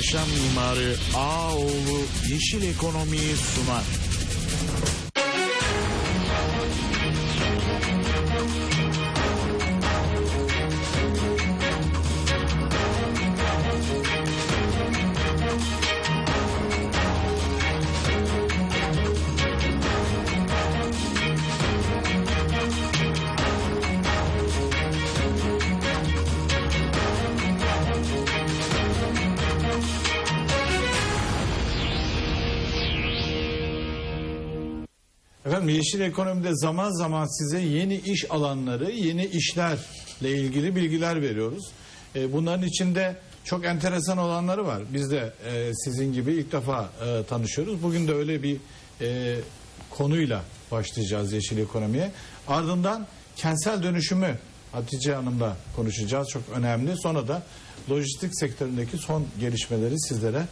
Yaşam mimarı Ağoğlu Yeşil Ekonomi'yi sunar. Efendim yeşil ekonomide zaman zaman size yeni iş alanları, yeni işlerle ilgili bilgiler veriyoruz. E, bunların içinde çok enteresan olanları var. Biz de e, sizin gibi ilk defa e, tanışıyoruz. Bugün de öyle bir e, konuyla başlayacağız yeşil ekonomiye. Ardından kentsel dönüşümü Hatice Hanım'la konuşacağız. Çok önemli. Sonra da lojistik sektöründeki son gelişmeleri sizlere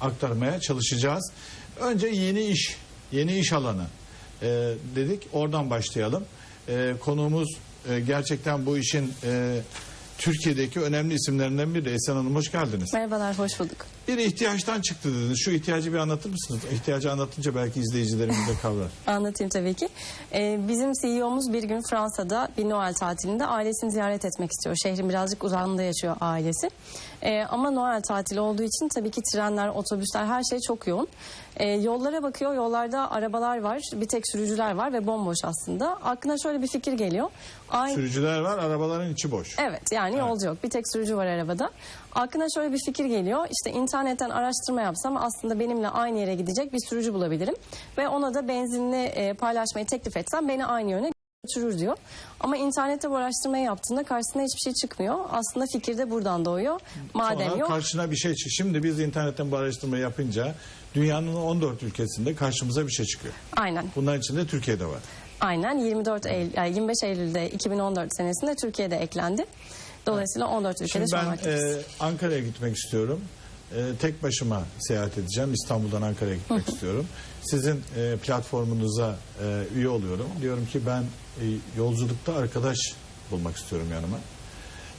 aktarmaya çalışacağız. Önce yeni iş, yeni iş alanı e, dedik. Oradan başlayalım. E, konuğumuz e, gerçekten bu işin e, Türkiye'deki önemli isimlerinden biri. Esen Hanım hoş geldiniz. Merhabalar, hoş bulduk. Bir ihtiyaçtan çıktı dediniz. Şu ihtiyacı bir anlatır mısınız? İhtiyacı anlatınca belki izleyicilerimiz de kavrar. Anlatayım tabii ki. Ee, bizim CEO'muz bir gün Fransa'da bir Noel tatilinde ailesini ziyaret etmek istiyor. Şehrin birazcık uzağında yaşıyor ailesi. Ee, ama Noel tatili olduğu için tabii ki trenler, otobüsler her şey çok yoğun. Ee, yollara bakıyor, yollarda arabalar var, bir tek sürücüler var ve bomboş aslında. Aklına şöyle bir fikir geliyor. Aynı... Sürücüler var, arabaların içi boş. Evet yani yolcu yok. Bir tek sürücü var arabada. Aklına şöyle bir fikir geliyor. İşte internetten araştırma yapsam aslında benimle aynı yere gidecek bir sürücü bulabilirim. Ve ona da benzinli e, paylaşmayı teklif etsem beni aynı yöne götürür diyor. Ama internette bu araştırmayı yaptığında karşısına hiçbir şey çıkmıyor. Aslında fikir de buradan doğuyor. Madem Sonra yok. karşına bir şey çık. Şimdi biz internetten bu araştırmayı yapınca dünyanın 14 ülkesinde karşımıza bir şey çıkıyor. Aynen. Bunların içinde Türkiye'de var. Aynen 24 Eylül, yani 25 Eylül'de 2014 senesinde Türkiye'de eklendi. Dolayısıyla 14 ülkede Şimdi şu an ben aktifiz. e, Ankara'ya gitmek istiyorum. E, tek başıma seyahat edeceğim. İstanbul'dan Ankara'ya gitmek istiyorum. Sizin e, platformunuza e, üye oluyorum. Diyorum ki ben e, yolculukta arkadaş bulmak istiyorum yanıma.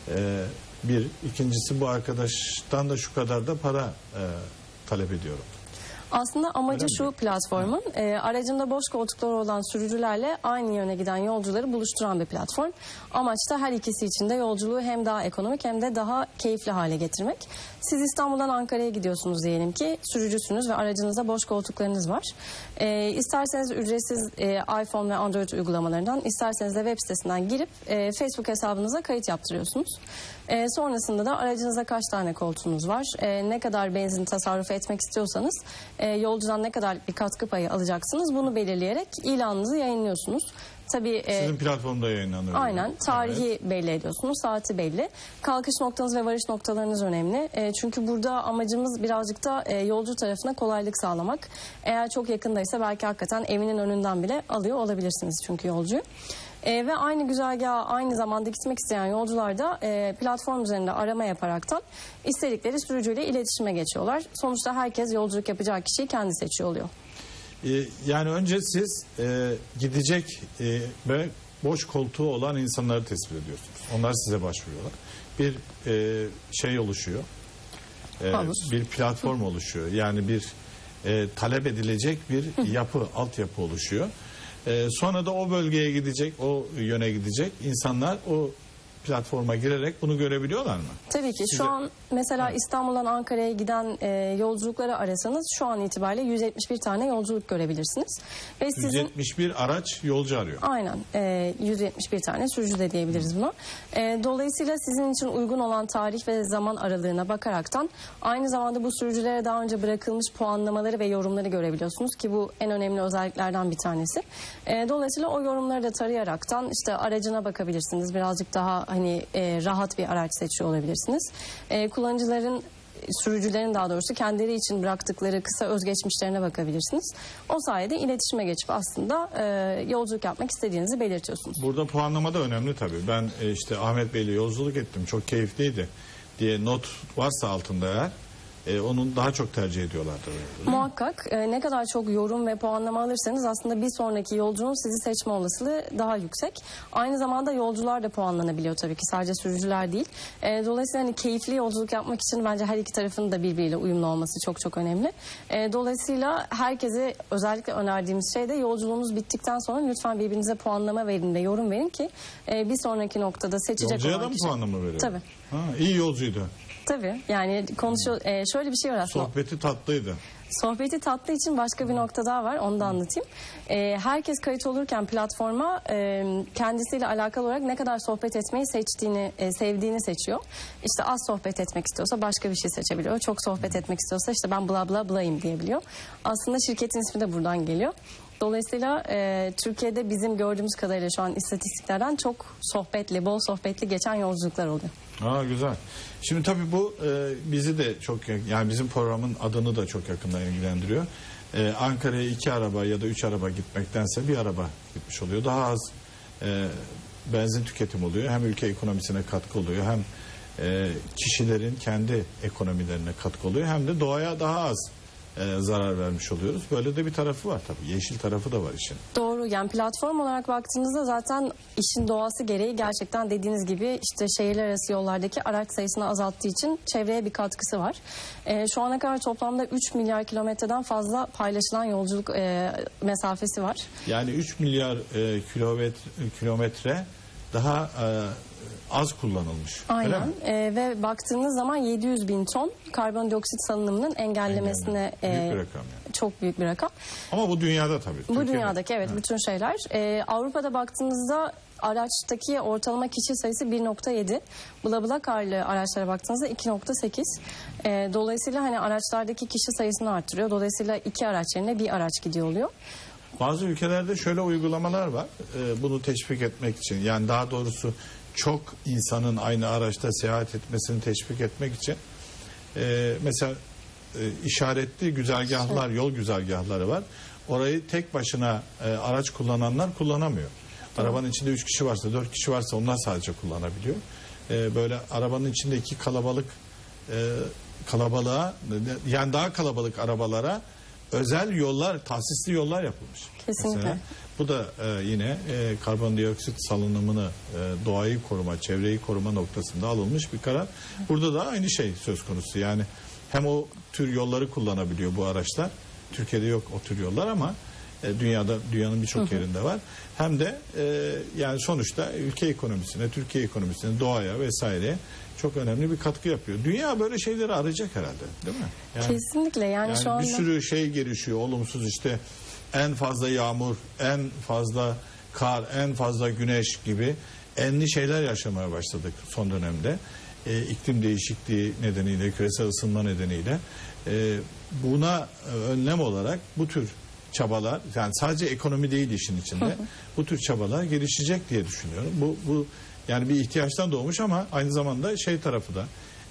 E, bir. ikincisi bu arkadaştan da şu kadar da para e, talep ediyorum. Aslında amacı Öyle şu mi? platformun e, aracında boş koltukları olan sürücülerle aynı yöne giden yolcuları buluşturan bir platform. Amaç da her ikisi için de yolculuğu hem daha ekonomik hem de daha keyifli hale getirmek. Siz İstanbul'dan Ankara'ya gidiyorsunuz diyelim ki sürücüsünüz ve aracınızda boş koltuklarınız var. E, isterseniz ücretsiz e, iPhone ve Android uygulamalarından isterseniz de web sitesinden girip e, Facebook hesabınıza kayıt yaptırıyorsunuz. E, sonrasında da aracınızda kaç tane koltuğunuz var, e, ne kadar benzin tasarruf etmek istiyorsanız, e, yolcudan ne kadar bir katkı payı alacaksınız bunu belirleyerek ilanınızı yayınlıyorsunuz. Tabii e, Sizin platformda yayınlanıyor. Aynen. Tarihi belli ediyorsunuz. Saati belli. Kalkış noktanız ve varış noktalarınız önemli. E, çünkü burada amacımız birazcık da e, yolcu tarafına kolaylık sağlamak. Eğer çok yakındaysa belki hakikaten evinin önünden bile alıyor olabilirsiniz çünkü yolcuyu. E, ve aynı güzergaha aynı zamanda gitmek isteyen yolcular da e, platform üzerinde arama yaparaktan istedikleri sürücüyle iletişime geçiyorlar. Sonuçta herkes yolculuk yapacağı kişiyi kendi seçiyor oluyor. E, yani önce siz e, gidecek e, ve boş koltuğu olan insanları tespit ediyorsunuz. Onlar size başvuruyorlar. Bir e, şey oluşuyor. E, Havuz. bir platform oluşuyor. Yani bir e, talep edilecek bir yapı, altyapı oluşuyor. E, sonra da o bölgeye gidecek, o yöne gidecek. İnsanlar o platforma girerek bunu görebiliyorlar mı? Tabii ki. Size- Şu an mesela İstanbul'dan Ankara'ya giden e, yolculukları arasanız şu an itibariyle 171 tane yolculuk görebilirsiniz. Ve sizin 171 araç yolcu arıyor. Aynen. E, 171 tane sürücü de diyebiliriz buna. E, dolayısıyla sizin için uygun olan tarih ve zaman aralığına bakaraktan aynı zamanda bu sürücülere daha önce bırakılmış puanlamaları ve yorumları görebiliyorsunuz ki bu en önemli özelliklerden bir tanesi. E, dolayısıyla o yorumları da tarayaraktan işte aracına bakabilirsiniz. Birazcık daha hani e, rahat bir araç seçiyor olabilirsiniz. E, kullanıcıların sürücülerin daha doğrusu kendileri için bıraktıkları kısa özgeçmişlerine bakabilirsiniz. O sayede iletişime geçip aslında e, yolculuk yapmak istediğinizi belirtiyorsunuz. Burada puanlama da önemli tabii. Ben e, işte Ahmet Bey'le yolculuk ettim. Çok keyifliydi diye not varsa altında eğer e, onun daha çok tercih ediyorlardır. Muhakkak e, ne kadar çok yorum ve puanlama alırsanız aslında bir sonraki yolcunun sizi seçme olasılığı daha yüksek. Aynı zamanda yolcular da puanlanabiliyor tabii ki sadece sürücüler değil. E, dolayısıyla hani keyifli yolculuk yapmak için bence her iki tarafın da birbiriyle uyumlu olması çok çok önemli. E, dolayısıyla herkese özellikle önerdiğimiz şey de yolculuğunuz bittikten sonra lütfen birbirinize puanlama verin ve yorum verin ki e, bir sonraki noktada seçecek Yolcuya olan da mı kişi... puanlama veriyor? Tabii. Ha, iyi yolcuydu. Tabii yani konuşuyor e, şöyle bir şey var aslında. Sohbeti tatlıydı. Sohbeti tatlı için başka bir nokta daha var. Onu da anlatayım. Ee, herkes kayıt olurken platforma e, kendisiyle alakalı olarak ne kadar sohbet etmeyi seçtiğini, e, sevdiğini seçiyor. İşte az sohbet etmek istiyorsa başka bir şey seçebiliyor. Çok sohbet etmek istiyorsa işte ben bla bla blayım diyebiliyor. Aslında şirketin ismi de buradan geliyor. Dolayısıyla e, Türkiye'de bizim gördüğümüz kadarıyla şu an istatistiklerden çok sohbetli, bol sohbetli geçen yolculuklar oluyor. Aa güzel. Şimdi tabii bu e, bizi de çok yani bizim programın adını da çok yakından ilgilendiriyor. E, Ankara'ya iki araba ya da üç araba gitmektense bir araba gitmiş oluyor. Daha az e, benzin tüketim oluyor. Hem ülke ekonomisine katkı oluyor hem e, kişilerin kendi ekonomilerine katkı oluyor. Hem de doğaya daha az e, zarar vermiş oluyoruz. Böyle de bir tarafı var tabii. Yeşil tarafı da var işin. Doğru yani platform olarak baktığınızda zaten işin doğası gereği gerçekten dediğiniz gibi işte şehirler arası yollardaki araç sayısını azalttığı için çevreye bir katkısı var. Ee, şu ana kadar toplamda 3 milyar kilometreden fazla paylaşılan yolculuk e, mesafesi var. Yani 3 milyar e, kilometre, kilometre daha e, az kullanılmış. Aynen? Ee, ve baktığınız zaman 700 bin ton karbondioksit salınımının engellemesine Büyük e, bir rakam yani. çok büyük bir rakam. Ama bu dünyada tabii. Bu Türkiye'de. dünyadaki evet bütün şeyler. Ee, Avrupa'da baktığınızda araçtaki ortalama kişi sayısı 1.7. BlaBlaCar'lı araçlara baktığınızda 2.8. Ee, dolayısıyla hani araçlardaki kişi sayısını arttırıyor. Dolayısıyla iki araç yerine bir araç gidiyor oluyor. Bazı ülkelerde şöyle uygulamalar var. e, bunu teşvik etmek için. Yani daha doğrusu çok insanın aynı araçta seyahat etmesini teşvik etmek için. e, mesela e, işaretli güzergahlar, yol güzergahları var. Orayı tek başına e, araç kullananlar kullanamıyor. Arabanın içinde üç kişi varsa, dört kişi varsa onlar sadece kullanabiliyor. E, böyle arabanın içindeki kalabalık e, kalabalığa yani daha kalabalık arabalara özel yollar, tahsisli yollar yapılmış. Kesinlikle. Mesela bu da e, yine e, karbondioksit salınımını, e, doğayı koruma, çevreyi koruma noktasında alınmış bir karar. Burada da aynı şey söz konusu. Yani hem o tür yolları kullanabiliyor bu araçlar. Türkiye'de yok o tür yollar ama e, dünyada dünyanın birçok yerinde var. Hem de e, yani sonuçta ülke ekonomisine, Türkiye ekonomisine, doğaya vesaireye çok önemli bir katkı yapıyor. Dünya böyle şeyleri arayacak herhalde, değil mi? Yani, Kesinlikle yani, yani şu anda bir sürü şey gelişiyor, olumsuz işte en fazla yağmur, en fazla kar, en fazla güneş gibi enli şeyler yaşamaya başladık son dönemde. E, iklim değişikliği nedeniyle, küresel ısınma nedeniyle. E, buna e, önlem olarak bu tür çabalar, yani sadece ekonomi değil işin içinde, bu tür çabalar gelişecek diye düşünüyorum. Bu, bu yani bir ihtiyaçtan doğmuş ama aynı zamanda şey tarafı da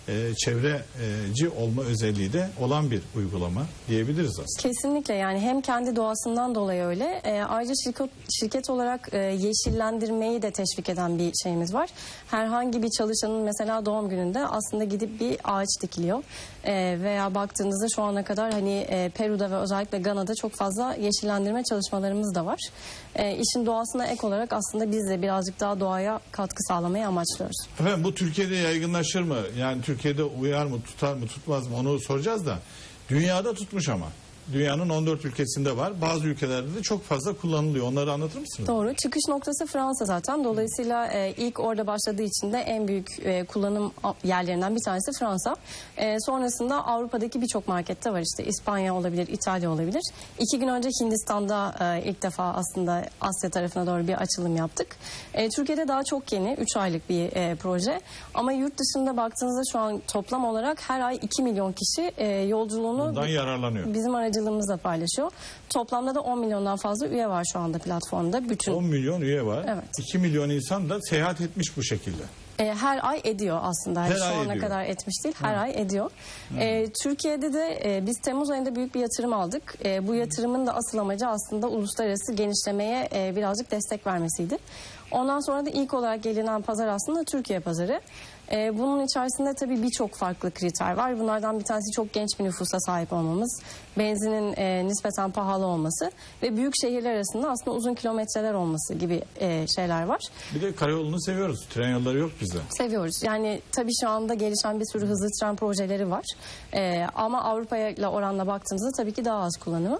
e, çevreci olma özelliği de olan bir uygulama diyebiliriz aslında. Kesinlikle yani hem kendi doğasından dolayı öyle. E, ayrıca şirket, şirket olarak e, yeşillendirmeyi de teşvik eden bir şeyimiz var. Herhangi bir çalışanın mesela doğum gününde aslında gidip bir ağaç dikiliyor. E, veya baktığınızda şu ana kadar hani e, Peru'da ve özellikle Gana'da çok fazla yeşillendirme çalışmalarımız da var. E, işin doğasına ek olarak aslında biz de birazcık daha doğaya katkı sağlamayı amaçlıyoruz. Efendim bu Türkiye'de yaygınlaşır mı? Yani Türkiye'de uyar mı, tutar mı, tutmaz mı onu soracağız da. Dünyada tutmuş ama. Dünyanın 14 ülkesinde var. Bazı ülkelerde de çok fazla kullanılıyor. Onları anlatır mısınız? Doğru. Çıkış noktası Fransa zaten. Dolayısıyla e, ilk orada başladığı için de en büyük e, kullanım yerlerinden bir tanesi Fransa. E, sonrasında Avrupa'daki birçok markette var işte. İspanya olabilir, İtalya olabilir. İki gün önce Hindistan'da e, ilk defa aslında Asya tarafına doğru bir açılım yaptık. E, Türkiye'de daha çok yeni, 3 aylık bir e, proje. Ama yurt dışında baktığınızda şu an toplam olarak her ay 2 milyon kişi e, yolculuğunu Bundan yararlanıyor. bizim aracılığımızla paylaşıyor. Toplamda da 10 milyondan fazla üye var şu anda platformda. Bütün 10 milyon üye var. Evet. 2 milyon insan da seyahat etmiş bu şekilde. E, her ay ediyor aslında. Her Şu ay ana ediyor. kadar etmiş değil, her ay ediyor. E, Türkiye'de de e, biz Temmuz ayında büyük bir yatırım aldık. E, bu yatırımın da asıl amacı aslında uluslararası genişlemeye e, birazcık destek vermesiydi. Ondan sonra da ilk olarak gelinen pazar aslında Türkiye pazarı. E, bunun içerisinde tabii birçok farklı kriter var. Bunlardan bir tanesi çok genç bir nüfusa sahip olmamız, benzinin e, nispeten pahalı olması ve büyük şehirler arasında aslında uzun kilometreler olması gibi e, şeyler var. Bir de karayolunu seviyoruz. Tren yolları yok bizde. Seviyoruz. Yani tabii şu anda gelişen bir sürü hızlı tren projeleri var. Ee, ama Avrupa ile oranla baktığımızda tabii ki daha az kullanımı.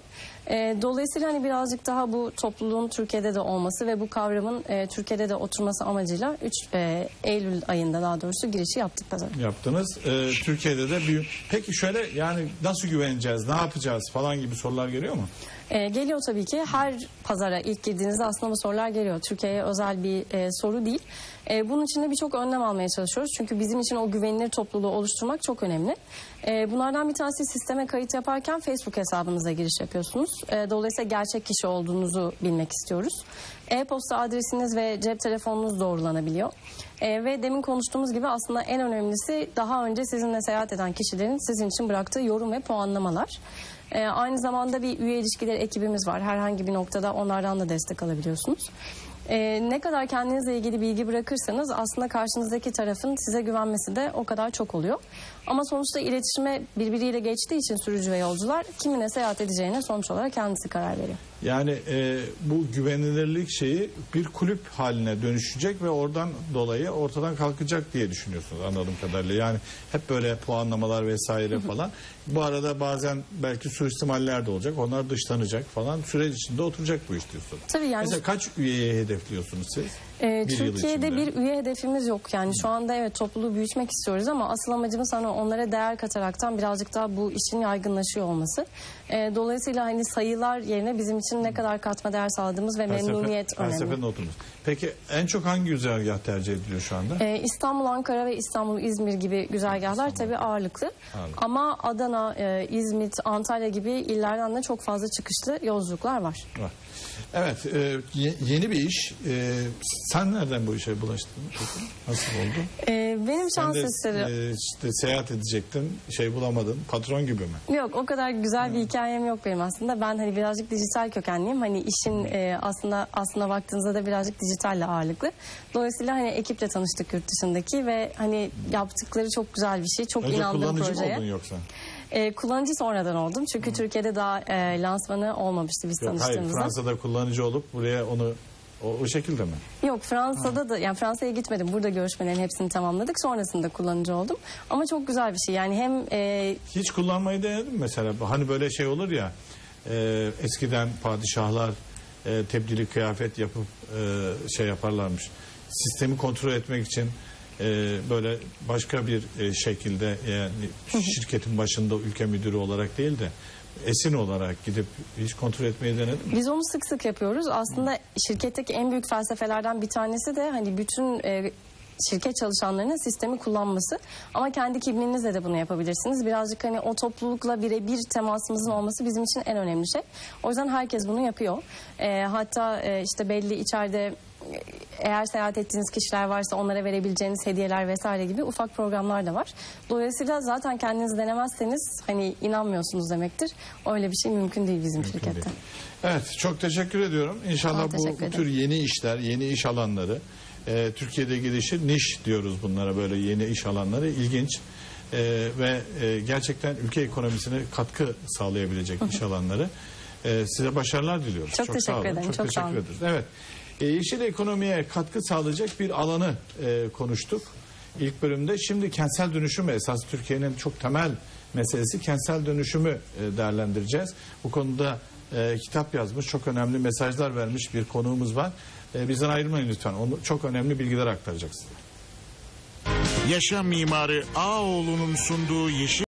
Ee, dolayısıyla hani birazcık daha bu topluluğun Türkiye'de de olması ve bu kavramın e, Türkiye'de de oturması amacıyla 3 e, Eylül ayında daha doğrusu girişi yaptık pazara. yaptınız. Ee, Türkiye'de de bir... Peki şöyle yani nasıl güveneceğiz, ne yapacağız falan gibi sorular geliyor mu? Ee, geliyor tabii ki. Her pazara ilk girdiğinizde aslında bu sorular geliyor. Türkiye'ye özel bir e, soru değil. E, bunun için de birçok önlem almaya çalışıyoruz. Çünkü bizim için o güvenilir topluluğu oluşturmak çok önemli. E, bunlardan bir tanesi sisteme kayıt yaparken Facebook hesabınıza giriş yapıyorsunuz. E, dolayısıyla gerçek kişi olduğunuzu bilmek istiyoruz. E-posta adresiniz ve cep telefonunuz doğrulanabiliyor. E, ve demin konuştuğumuz gibi aslında en önemlisi daha önce sizinle seyahat eden kişilerin sizin için bıraktığı yorum ve puanlamalar. Ee, aynı zamanda bir üye ilişkileri ekibimiz var. Herhangi bir noktada onlardan da destek alabiliyorsunuz. Ee, ne kadar kendinizle ilgili bilgi bırakırsanız aslında karşınızdaki tarafın size güvenmesi de o kadar çok oluyor. Ama sonuçta iletişime birbiriyle geçtiği için sürücü ve yolcular kimine seyahat edeceğine sonuç olarak kendisi karar veriyor. Yani e, bu güvenilirlik şeyi bir kulüp haline dönüşecek ve oradan dolayı ortadan kalkacak diye düşünüyorsunuz anladığım kadarıyla. Yani hep böyle puanlamalar vesaire falan. Bu arada bazen belki suistimaller de olacak. Onlar dışlanacak falan. Süreç içinde oturacak bu iş diyorsunuz. Tabii yani- Mesela kaç üyeye hedefliyorsunuz siz? Ee, Bir Türkiye'de bir üye hedefimiz yok. Yani şu anda evet topluluğu büyütmek istiyoruz ama asıl amacımız hani onlara değer kataraktan birazcık daha bu işin yaygınlaşıyor olması. Ee, dolayısıyla hani sayılar yerine bizim için ne kadar katma değer sağladığımız ve memnuniyet felsefe önemli. notunuz. Peki en çok hangi güzergah tercih ediliyor şu anda? Ee, İstanbul, Ankara ve İstanbul, İzmir gibi güzergahlar tabii ağırlıklı. Ağırlıklı. Ama Adana, e, İzmit, Antalya gibi illerden de çok fazla çıkışlı yolculuklar var. Var. Evet, e, ye- yeni bir iş. E, sen nereden bu işe bulaştın? Nasıl oldu? Ee, benim Sen şans de eseri... e, işte seyahat edecektin, şey bulamadın. Patron gibi mi? Yok o kadar güzel bir hikayem yok benim aslında. Ben hani birazcık dijital kökenliyim. Hani işin e, aslında aslında baktığınızda da birazcık dijitalle ağırlıklı. Dolayısıyla hani ekiple tanıştık yurt dışındaki ve hani yaptıkları çok güzel bir şey. Çok Önce inandığım kullanıcı projeye. oldun yoksa? E, kullanıcı sonradan oldum. Çünkü Türkiye'de daha e, lansmanı olmamıştı biz Yok, hayır, tanıştığımızda. Fransa'da kullanıcı olup buraya onu o, o şekilde mi? Yok Fransa'da da yani Fransa'ya gitmedim. Burada görüşmelerin hepsini tamamladık. Sonrasında kullanıcı oldum. Ama çok güzel bir şey. Yani hem e, Hiç kullanmayı denedin mi mesela? Hani böyle şey olur ya, e, eskiden padişahlar e, tebdili kıyafet yapıp e, şey yaparlarmış. Sistemi kontrol etmek için e, böyle başka bir e, şekilde yani şirketin başında ülke müdürü olarak değil de esin olarak gidip hiç kontrol etmeyi denedin mi? Biz onu sık sık yapıyoruz. Aslında şirketteki en büyük felsefelerden bir tanesi de hani bütün e, şirket çalışanlarının sistemi kullanması. Ama kendi kimliğinizle de bunu yapabilirsiniz. Birazcık hani o toplulukla birebir temasımızın olması bizim için en önemli şey. O yüzden herkes bunu yapıyor. E, hatta e, işte belli içeride eğer seyahat ettiğiniz kişiler varsa onlara verebileceğiniz hediyeler vesaire gibi ufak programlar da var. Dolayısıyla zaten kendiniz denemezseniz hani inanmıyorsunuz demektir. Öyle bir şey mümkün değil bizim şirkette. Evet çok teşekkür ediyorum. İnşallah bu, teşekkür bu ederim. tür yeni işler, yeni iş alanları e, Türkiye'de gelişir. Niş diyoruz bunlara böyle yeni iş alanları. ilginç E, ve e, gerçekten ülke ekonomisine katkı sağlayabilecek iş alanları. E, size başarılar diliyoruz. Çok teşekkür sağ olun. ederim, Çok, çok teşekkür ederiz. Evet. E, yeşil ekonomiye katkı sağlayacak bir alanı e, konuştuk. İlk bölümde şimdi kentsel dönüşüm esas Türkiye'nin çok temel meselesi kentsel dönüşümü e, değerlendireceğiz. Bu konuda e, kitap yazmış, çok önemli mesajlar vermiş bir konuğumuz var. E, bizden ayrılmayın lütfen. Onu çok önemli bilgiler aktaracak size. Yaşam mimarı Ağoğlu'nun sunduğu Yeşil